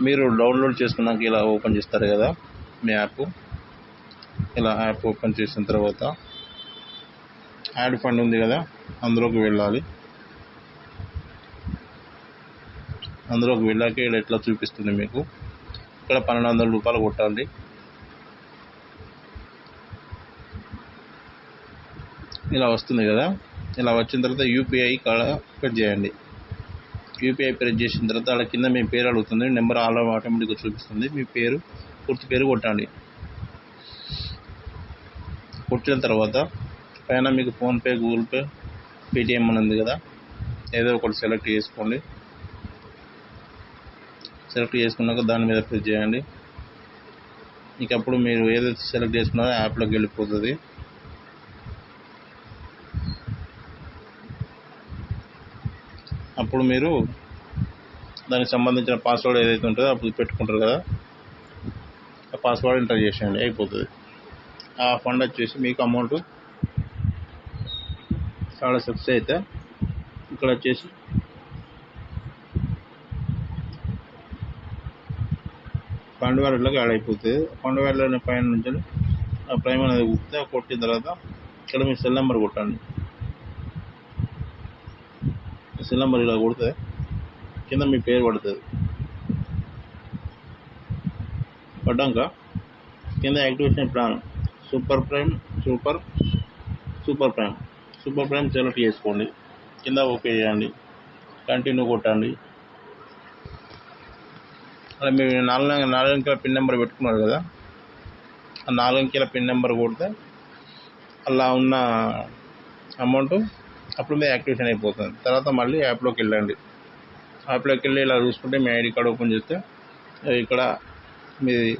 మీరు డౌన్లోడ్ చేసుకున్నాక ఇలా ఓపెన్ చేస్తారు కదా మీ యాప్. ఇలా యాప్ ఓపెన్ చేసిన తర్వాత యాడ్ ఫండ్ ఉంది కదా అందులోకి వెళ్ళాలి. అందులోకి వెళ్ళాక ఇక్కడ ఎట్లా చూపిస్తుంది మీకు? ఇక్కడ పన్నెండు వందల రూపాయలు కొట్టాలి. ఇలా వస్తుంది కదా. ఇలా వచ్చిన తర్వాత యూపీఐ కాడ ప్రెస్ చేయండి. యూపీఐ ప్రెస్ చేసిన తర్వాత వాళ్ళ కింద మీ పేరు అడుగుతుంది. నెంబర్ ఆల్ ఆటోమేటిక్గా చూపిస్తుంది. మీ పేరు పూర్తి పేరు కొట్టండి. కొట్టిన తర్వాత పైన మీకు ఫోన్పే గూగుల్ పే పేటిఎం అని ఉంది కదా. ఏదో ఒకటి సెలెక్ట్ చేసుకోండి. సెలెక్ట్ చేసుకున్నాక దాని మీద ప్రెస్ చేయండి. ఇక మీరు ఏదైతే సెలెక్ట్ చేసుకున్నారో యాప్లోకి వెళ్ళిపోతుంది. అప్పుడు మీరు దానికి సంబంధించిన పాస్వర్డ్ ఏదైతే ఉంటుందో అప్పుడు పెట్టుకుంటారు కదా. ఆ పాస్వర్డ్ ఎంటర్ చేసేయండి అయిపోతుంది. ఆ ఫండ్ వచ్చేసి మీకు అమౌంట్ చాలా సక్సెస్ అయితే ఇక్కడ వచ్చేసి ఫండ్ వ్యాలెట్లోకి యాడ్ అయిపోతుంది. ఫండ్ వ్యాలెట్ పైన నుంచి ఆ ప్రైమ్ అనేది కొట్టిన తర్వాత ఇక్కడ మీ సెల్ నెంబర్ కొట్టండి. సెల్ నెంబర్ ఇలా కొడితే కింద మీ పేరు పడుతుంది. పడ్డాక కింద activation plan. Super prime super super prime. Super prime select చేసుకోండి. కింద ఓకే చేయండి. కంటిన్యూ కొట్టండి. అలా మీరు నాలుగు నాలుగు అంకెల పిన్ నెంబర్ పెట్టుకున్నారు కదా? ఆ నాలుగు అంకెల పిన్ నెంబర్ కొడితే అలా ఉన్న అమౌంట్ అప్పుడు మీ యాక్టివేషన్ అయిపోతుంది తర్వాత మళ్ళీ యాప్లోకి వెళ్ళండి. యాప్లోకి వెళ్ళి ఇలా చూసుకుంటే మీ ఐడి కార్డ్ ఓపెన్ చేస్తే ఇక్కడ మీది